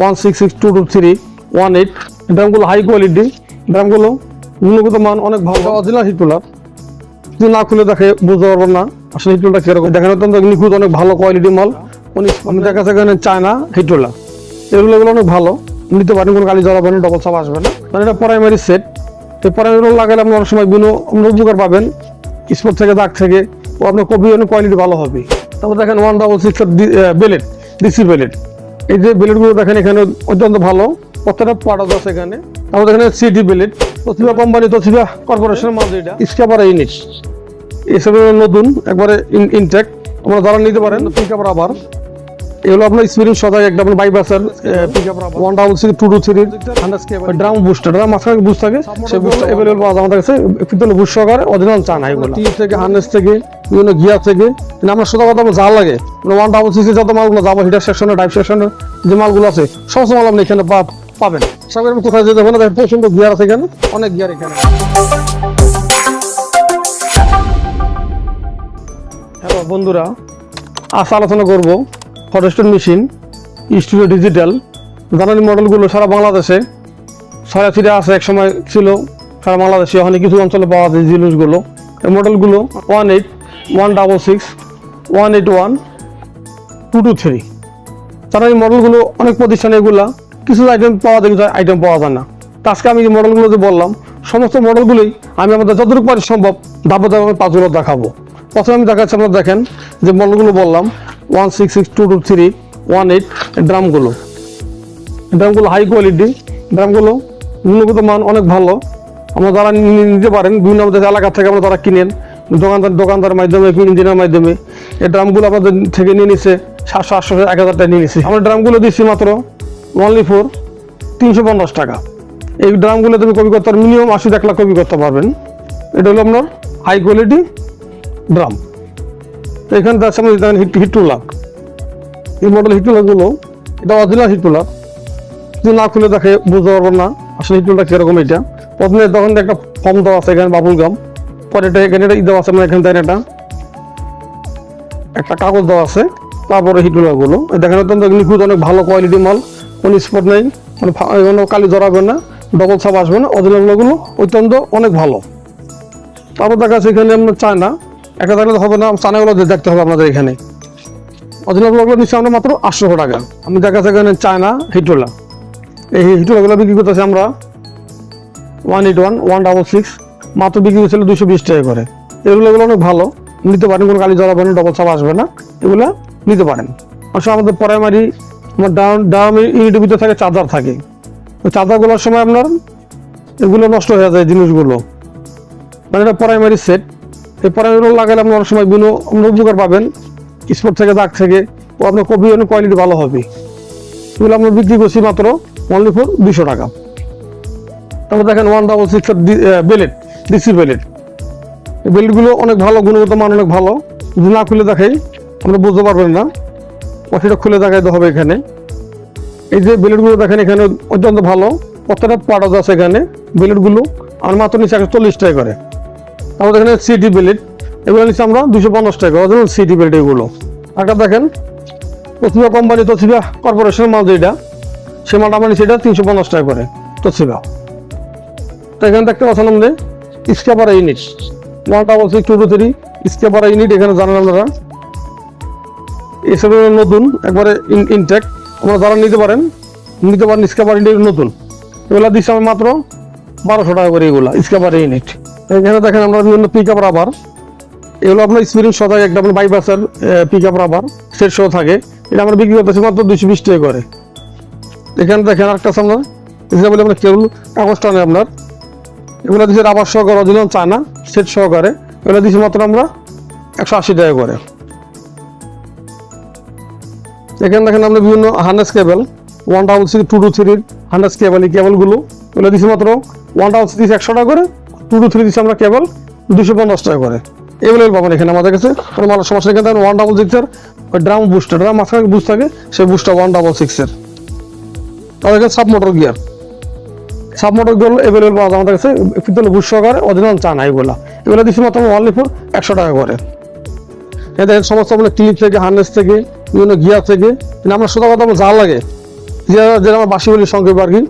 One six six two two three one eight ড্রামগুলো high quality ড্রামগুলো গুণগত মান অনেক ভালো। অরিজিনাল হিট কুলার যদি না খুলে দেখে বুঝতে পারব না আসলে হিট কুলারটা কীরকম। দেখেন অত্যন্ত নিখুঁত অনেক ভালো কোয়ালিটি মাল। অনেক আমি দেখা এখানে চায়না হিট কুলার এগুলো অনেক ভালো। নিতে পারেন কোনো গালি জড়াবে না ডবল চাপ আসবে না। মানে এটা প্রাইমারি সেট এই প্রাইমারি লাগালে আপনি অনেক সময় বিভিন্ন আপনি উপকার পাবেন। স্পট থেকে দাগ থেকে ও আপনার কপি অনেক কোয়ালিটি ভালো হবে। তারপর দেখেন one double six belt DC belt এই যে বেলেটগুলো দেখেন এখানে অত্যন্ত ভালো। প্রত্যেকটা পার্ট আছে এখানে। আমাদের এখানে সিটি বেলেট তথিবা কোম্পানি তথিবা কর্পোরেশনের মাল এটা স্ক্যাপার ইউনিট এসব নতুন একবারে ইনটেক আপনারা যারা নিতে পারেন পিক আপ আবার এগুলো আপনার এক্সপিরিয়েন্স সদাই একটা আপনার বাইপাসের pick up one double six two two three drum booster drum মাঝখানে বুস্ট থাকে। সেই পাওয়া যায় আমাদের কাছে। পিতল বুস্ট সহকারে অরিজিনাল চান এগুলো। টি থেকে হার্নেস থেকে বিভিন্ন গিয়ার থেকে। কিন্তু আমরা সোজা কথা যা লাগে। ওয়ান ডাবল সিক্স যত মালগুলো যাব হিটার সেকশনে ডাইভ সেকশনে যে মালগুলো আছে, সমস্ত মাল আপনি এখানে পাবেন। সব কোথায় যেতে হবে না প্রচণ্ড গিয়ার আছে এখানে, অনেক গিয়ার এখানে। হ্যালো বন্ধুরা, আজ আলোচনা করব ফরেস্টের মেশিন স্টুডিও ডিজিটাল জানানি মডেলগুলো সারা বাংলাদেশে, ছড়া ছিটে আছে এক সময় ছিল, সারা বাংলাদেশে ওখানে কিছু অঞ্চলে পাওয়া যায় জিনিসগুলো। এই মডেলগুলো one eight one double six one eight one two two three তারা এই মডেলগুলো অনেক প্রতিষ্ঠানে এগুলা, কিছু আইটেম পাওয়া যায়, কিছু আইটেম পাওয়া যায় না। তো আজকে আমি যে মডেলগুলো যে বললাম, সমস্ত মডেলগুলোই আমি আমাদের যতটুকু পারি সম্ভব ধাপে ধাপে আমি পাঁচগুলো দেখাবো। প্রথমে আমি দেখাচ্ছি আপনারা দেখেন যে মডেলগুলো বললাম one six six two two three one eight ড্রামগুলো ড্রামগুলো হাই কোয়ালিটি ড্রামগুলো গুণগত মান অনেক ভালো। আমরা যারা নিতে পারেন, বিভিন্ন আমাদের এলাকা থেকে আমরা তারা কিনেন, দোকানদার দোকানদারের মাধ্যমে ইঞ্জিনের মাধ্যমে এই ড্রামগুলো আমাদের থেকে নিয়ে নিচ্ছে সাতশো, আটশো, এক হাজার টাকা নিয়ে নিচ্ছে আমরা ড্রামগুলো দিচ্ছি মাত্র অনলি ফোর তিনশো পঞ্চাশ টাকা। এই ড্রামগুলো তুমি কপি করতে মিনিমাম আশি, এক লাখ কপি করতে পারবেন। এটা হলো আপনার হাই কোয়ালিটি ড্রাম এখানে তার সামনে দেখেন হিট হিটুলাক এই মডেল হিট হিটুলাকগুলো এটা অরিজিনাল হিটুলাক যদি না খুলে দেখে বুঝতে পারব না, আসলে হিটুলটা কীরকম এটা। প্রথমে তখন একটা ফর্ম দেওয়া আছে, এখানে বাবুল গাম পরে এটা, এখানে এটা দেওয়া আছে মানে এখানে দেখেন এটা। একটা কাগজ দেওয়া আছে, তারপরে হিটুলাগুলো দেখেন অত্যন্ত নিখুঁত, অনেক ভালো কোয়ালিটি মাল, কোনো স্পট নেই মানে কোনো কালি জড়াবে না ডবল ছাপ আসবে না অরিজিনালগুলো অত্যন্ত অনেক ভালো। তারপর দেখা যাচ্ছে এখানে আমরা চায় না একটা থাকলে হবে না চায়নাগুলো দেখতে হবে আপনাদের এখানে। অরিজিনালগুলো নিচ্ছে আমরা মাত্র আটশো টাকা। আমি দেখা যাচ্ছে এখানে চায়না হিটোলা। এই হিটোলাগুলো বিক্রি করতেছি আমরা one eight one one double six মাত্র বিক্রি করছিল দুশো বিশ টাকা করে। এগুলো এগুলো অনেক ভালো। নিতে পারেন, কোনো কালি জড়াবে না ডবল চাপ আসবে না, এগুলো নিতে পারেন। আসলে আমাদের প্রাইমারি আমার ডাউন ডাউন ইউনিটের ভিতরে থাকে, চার্জার থাকে। ওই চার্জারগুলোর সময় আপনার এগুলো নষ্ট হয়ে যায় জিনিসগুলো। মানে এটা প্রাইমারি সেট এই প্রাইমারিগুলো লাগালে আপনি অনেক সময় বিভিন্ন আপনি উপকার পাবেন। স্পট থেকে, দাগ থেকে ও আপনার কপি অনেক কোয়ালিটি ভালো হবে। এগুলো আমরা বিক্রি করছি মাত্র অনলি ফোর দুশো টাকা। তারপর দেখেন one double six belt DC belt বেলেটগুলো অনেক ভালো, গুণগত মান অনেক ভালো। যদি না খুলে দেখাই আপনি বুঝতে পারবেন না। সেটা খুলে দেখাইতে হবে এখানে। এই যে বেলেটগুলো দেখেন, এখানে অত্যন্ত ভালো। প্রত্যেকটা পার্ট আছে এখানে বেলেটগুলো আর মাত্র নিচে একশো চল্লিশ টাকা করে। আমাদের এখানে সিটি বেলেট এগুলো নিচ্ছে আমরা দুশো পঞ্চাশ টাকা অরিজিনাল সিটি বেলেট এগুলো। একটা দেখেন তথিবা কোম্পানি তথিবা কর্পোরেশনের মাল যেটা সে মালটা আমরা নিচ্ছি এটা তিনশো পঞ্চাশ টাকা করে তথিবা তো এখানে দেখতে পাচ্ছেন আমাদের scrapper unit. One double six two two three unit এখানে জানেন আপনারা এসব নতুন, একবারে ইনটেক আপনারা যারা নিতে পারেন নিতে পারেন স্ক্যাপার ইউনিট নতুন। এগুলো দিচ্ছি আমি মাত্র বারোশো টাকা করে এগুলো স্ক্যাপার ইউনিট এখানে দেখেন আমরা বিভিন্ন পিক আপ রাবার এগুলো আপনার এক্সপিরিয়েন্স সহ থাকে একটা আপনার বাইপাসের পিক আপ রাবার সেট সহ থাকে। এটা আমরা বিক্রি করতেছি মাত্র দুশো বিশ টাকা করে। এখানে দেখেন আছে আমরা এখানে বলে আপনার কেবল কাগজটা নেই আপনার। এগুলো দিচ্ছে রাবার সহকারে অরিজিনাল চায়না, সেট সহকারে। এগুলো দিচ্ছি মাত্র আমরা একশো আশি টাকা করে। এখানে দেখেন, আমরা বিভিন্ন harness cable one double six two two থ্রির হার্নেস কেবল এই কেবলগুলো এগুলো দিচ্ছি মাত্র ওয়ান ডাবল সিক্স একশো টাকা করে টু টু থ্রি দিচ্ছি আমরা কেবল দুশো পঞ্চাশ টাকা করে। এভেলেবল পাবেন এখানে আমাদের কাছে, কোনো মানুষ সমস্যা এখানে ওয়ান ডাবল সিক্সের ওই ড্রাম বুস্টার ড্রাম মাঝখানে বুস্ট থাকে, সেই বুস্টার ওয়ান ডাবল সিক্সের আমাদের কাছে সাব মোটর গিয়ার সাব মোটরগুলো এভেলেবল পাওয়া যায় আমাদের কাছে। পিতল বুস্ট সহকারে অরিজিনাল চান এগুলো। এগুলো দিচ্ছি মাত্র অনলি ফোর একশো টাকা করে। দেখেন, সমস্ত আপনার ক্লিপ থেকে হার্নেস থেকে, বিভিন্ন গিয়ার থেকে। কিন্তু আমরা সোজা কথা আমার যা লাগে। যে যে আমার বাসি বলি সংক্ষেপ আর কি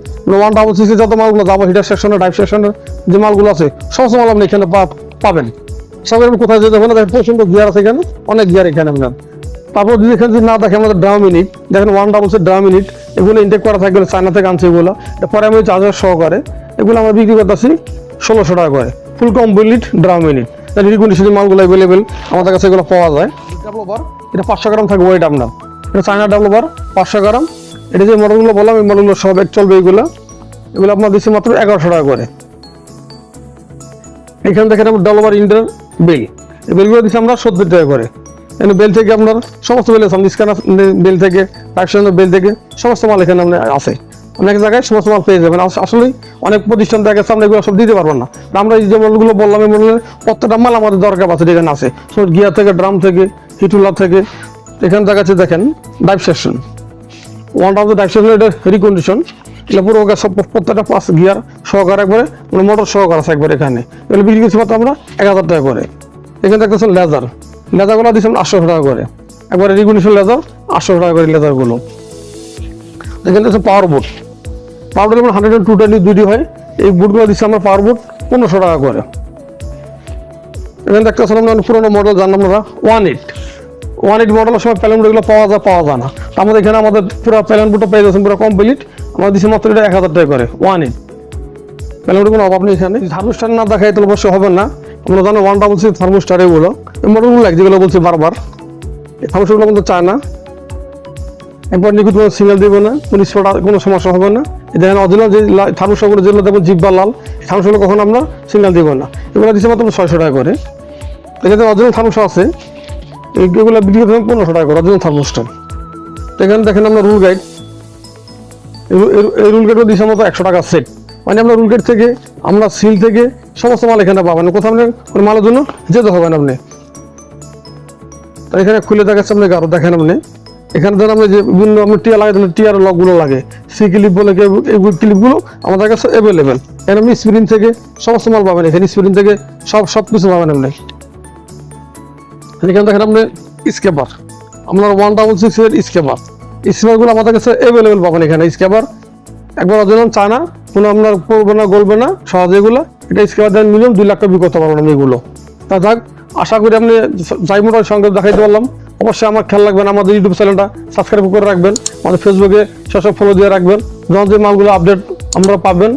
ওয়ান ডাবল সিক্সে যত মালগুলো যাব হিটার সেকশনে ডাইভ সেকশনের যে মালগুলো আছে, সমস্ত মাল আপনি এখানে পাবেন। সব এরকম কোথায় যেতে হবে না? দেখেন প্রচণ্ড গিয়ার আছে এখানে, অনেক গিয়ার এখানে আপনার। তারপর যদি এখানে যদি না দেখেন আমাদের ড্রাম মিনিট দেখেন ওয়ান ডাবলসের ড্রাম মিনিট এগুলো ইনটেক করা থাকে চায়না থেকে আনছে এগুলো। এটা পরে আমি চার্জার সহকারে এগুলো আমরা বিক্রি করতেছি ষোলোশো টাকা করে ফুল কমপ্লিট ড্রাম মিনিট রিকন্ডিশনের মালগুলো অ্যাভেলেবেল আমাদের কাছে এগুলো পাওয়া যায়। ডেভেলপার এটা পাঁচশো গ্রাম থাকবে ওয়েট আপনার। এটা চায়না ডেভেলপার পাঁচশো গ্রাম। এটা যে মডেলগুলো বললাম এই মডেলগুলো সব এক চলবে এগুলো। এগুলো আপনার দিচ্ছি মাত্র এগারোশো টাকা করে। এখানে দেখেন ডলার ইন্টার বেল এই বেলগুলো দিচ্ছি আমরা সত্তর টাকা করে। এখানে বেল থেকে আপনার সমস্ত বেল আছে স্ক্যানার বেল থেকে পাকশনের বেল থেকে, সমস্ত মাল এখানে আপনার আছে। অনেক জায়গায় সমস্ত মাল পেয়ে যাবেন। আস- আসলেই অনেক প্রতিষ্ঠান দেখা গেছে আমরা এগুলো সব দিতে পারব না। আমরা এই যে মডেলগুলো বললাম, এই মডেলের প্রত্যেকটা মাল আমাদের দরকার আছে এখানে আছে। গিয়ার থেকে ড্রাম থেকে হিটুলার থেকে। এখানে দেখা যাচ্ছে দেখেন drive section one of drive section এটা রিকন্ডিশন এটা পুরো সব প্রত্যেকটা পাঁচ গিয়ার সহকারে একবারে মানে মোটর সহকার আছে একবার এখানে। এগুলো বিক্রি করছি মাত্র আমরা এক হাজার টাকা করে। এখানে দেখতেছেন লেজার লেজারগুলো দিচ্ছি আমরা আটশো টাকা করে। একবারে রিকন্ডিশন লেজার, আটশো টাকা করে লেজারগুলো। এখানে দেখছেন power board power board hundred and two twenty দুটি হয়। এই বুটগুলো দিচ্ছি আমরা পাওয়ার বোর্ড পনেরোশো টাকা করে। এখানে দেখতেছেন আমরা পুরোনো মডেল জানলাম আমরা ওয়ান এইট ওয়ান এইট মডেলের সময় প্যালেন বুটগুলো পাওয়া যায় পাওয়া যায় না। আমাদের এখানে আমাদের পুরো প্যালেন বুটটা পেয়ে যাচ্ছেন পুরো কমপ্লিট আমরা দিচ্ছি মাত্র এটা এক হাজার টাকা করে ওয়ান এইট প্যালেন বুটের কোনো অভাব নেই এখানে। থার্মোস্টার না দেখাই তাহলে অবশ্যই হবে না। আমরা জানো ওয়ানটা সিক্স থার্মোস্টার এগুলো মডেলগুলো এক যেগুলো বলছি বারবার। এই থার্মোস্টারগুলো কিন্তু চায় না। একবার নিখুঁত কোনো সিগন্যাল দিব না, কোনো স্পট কোনো সমস্যা হবে না। দেখেন অরিজিনাল যে থার্মোস্টারগুলো যেগুলো দেখুন জিব্বা লাল থার্মোস্টারগুলো কখন আমরা সিগন্যাল দিব না। এগুলো দিচ্ছে মাত্র ছয়শো টাকা করে। এখানে অরিজিনাল থার্মোস্টার আছে এগুলো বিক্রি করতে পনেরোশো টাকা করে অরিজিনাল থার্মোস্টার এখানে দেখেন আমরা রুল গাইড এই রুল গাইডও দিচ্ছে মতো একশো টাকা সেট মানে আমরা রুল গাইড থেকে, আমরা সিল থেকে সমস্ত মাল এখানে পাবেন কোথাও আপনি কোনো মালের জন্য যেতে হবে আপনি। তো এখানে খুলে দেখাচ্ছে আপনাকে আরও, দেখেন আপনি। এখানে ধরেন আমরা যে বিভিন্ন আপনি টিয়ার লাগে টিয়ার লকগুলো লাগে। সি ক্লিপ বলে এই ক্লিপগুলো আমাদের কাছে অ্যাভেলেবেল এখানে আপনি স্প্রিন থেকে সমস্ত মাল পাবেন। এখানে স্প্রিন থেকে সব সব কিছু পাবেন আপনি। এখানে দেখেন আপনি স্কেপার আপনার ওয়ান ডাবল সিক্স এর স্কেপার স্কেপারগুলো আমাদের কাছে অ্যাভেলেবেল পাবেন এখানে। স্কেপার একবার চায় না কোনো আপনার পড়বে না, গলবে না, সহজে এগুলো। এটা স্কেপার দেন মিনিমাম দুই লাখ টাকা করতে পারবেন এগুলো। তা যাক, আশা করি আপনি যাই মোটার সঙ্গে দেখাইতে পারলাম। অবশ্যই আমার খেয়াল রাখবেন আমাদের ইউটিউব চ্যানেলটা সাবস্ক্রাইব করে রাখবেন। আমাদের ফেসবুকে সেসব ফলো দিয়ে রাখবেন। যখন যে মালগুলো আপডেট আমরা পাবেন,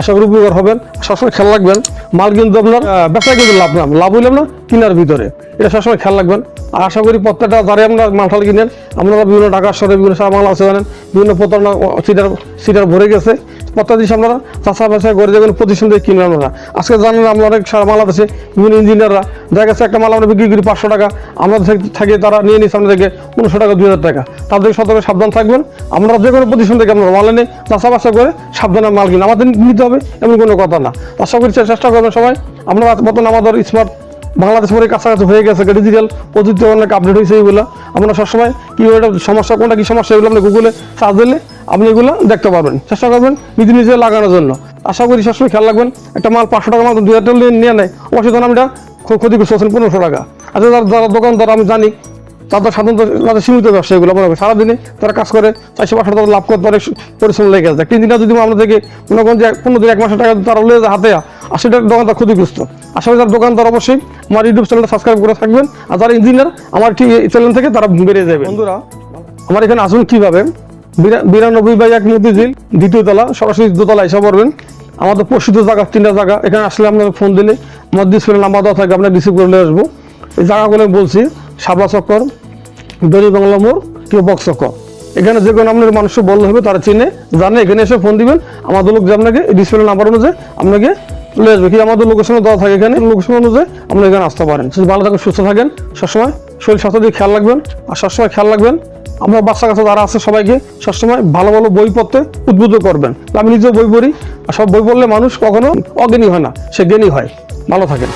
আশা করি উপকার হবেন। সবসময় খেয়াল রাখবেন, মাল কিন্তু আপনার ব্যবসায় কিন্তু লাভ না, লাভ হইলাম না কিনার ভিতরে। এটা সবসময় খেয়াল রাখবেন। আর আশা করি প্রত্যেকটা যারা আপনারা মালটাল কিনেন, আপনারা বিভিন্ন ঢাকার শহরে বিভিন্ন সারা মাল আছে জানেন, বিভিন্ন প্রতারণা সিটার সিটার ভরে গেছে। জিনিস আপনারা চাষা বাসা করে যাবেন প্রতিষ্ঠান থেকে কিনবেন আপনারা আজকে জানেন আমরা অনেক সারা মাল আছে বিভিন্ন ইঞ্জিনিয়াররা দেখা গেছে একটা মাল আমরা বিক্রি করি পাঁচশো টাকা, আমরা থেকে- তারা নিয়ে নিচ্ছে আমাদের থেকে পনেরোশো টাকা, দুই হাজার টাকা। তাদের সতর্ক, সাবধান থাকবেন। আমরা যে কোনো প্রতিষ্ঠান থেকে আমরা মাল এনে চাষা বাসা করে সাবধানে মাল কিনে, আমাদের নিতে হবে এমন কোনো কথা না। আশা করি চেষ্টা করবেন সবাই। আমরা মতন আমাদের স্মার্ট বাংলাদেশ পরে কাছাকাছি হয়ে গেছে ডিজিটাল প্রযুক্তি অনেক আপডেট হয়েছে এইগুলো আমরা সবসময় কি সমস্যা, কোনটা কী সমস্যা এগুলো আপনি গুগলে সার্চ দিলে আপনি এগুলো দেখতে পারবেন। চেষ্টা করবেন নিজে নিজে লাগানোর জন্য। আশা করি সবসময় খেয়াল রাখবেন, একটা মাল পাঁচশো টাকা মাল দু হাজার টাকা নিয়ে নেয়, অবশ্যই তখন ক্ষ- ক্ষতিগ্রস্ত হচ্ছেন পনেরোশো টাকা। আচ্ছা যারা দোকানদার আমি জানি, তাদের সাধারণত তাদের সীমিত ব্যবসা এগুলো হবে সারাদিনে তারা কাজ করে, চারশো পাঁচশো টাকা লাভ করতে পারে পরিশ্রম লেগে যায়। তিন দিনটা যদি আমরা থেকে মনে করেন যে পনেরো দিন, এক মাসের টাকা তারা লেগে হাতে, আর সেটা দোকানদার ক্ষতিগ্রস্ত। আশা করি তার দোকানদার, অবশ্যই আমার ইউটিউব চ্যানেলটা সাবস্ক্রাইব করে থাকবেন। আর যারা ইঞ্জিনিয়ার আমার ঠিক চ্যানেল থেকে তারা বেরিয়ে যাবে। বন্ধুরা আমার এখানে আসুন কীভাবে? বিরা- বিরানব্বই বাই এক মতিঝিল দ্বিতীয় তলা সরাসরি দোতলা এসে পড়বেন। আমাদের প্রসিদ্ধ জায়গা তিনটা জায়গা। এখানে আসলে আপনাকে ফোন দিলে আমার ডিসপ্লে নাম্বার দেওয়া থাকে আপনার রিসিভ করে নিয়ে আসব। এই জায়গাগুলো আমি বলছি সাবলা চক্কর দড়ি বাংলা মোড় কেউ বক্স চক্কর। এখানে যে কোনো আপনার মানুষ বললে হবে তারা চিনে জানে এখানে এসে ফোন দিবেন। আমাদের লোক যে আপনাকে ডিসপ্লে নাম্বার অনুযায়ী আপনাকে চলে আসবে। কি, আমাদের লোকেশনে দেওয়া থাকে এখানে? লোকেশন অনুযায়ী আপনি এখানে আসতে পারেন। ভালো থাকেন, সুস্থ থাকেন। সবসময় শরীর স্বাস্থ্য দিয়ে খেয়াল রাখবেন। আর সবসময় খেয়াল রাখবেন, আমরা বাচ্চা কাছে যারা আছে সবাইকে সবসময় ভালো ভালো বই পড়তে উদ্বুদ্ধ করবেন। আমি নিজেও বই পড়ি, আর সব বই পড়লে মানুষ কখনো অজ্ঞানী হয় না, সে জ্ঞানী হয়। ভালো থাকেন।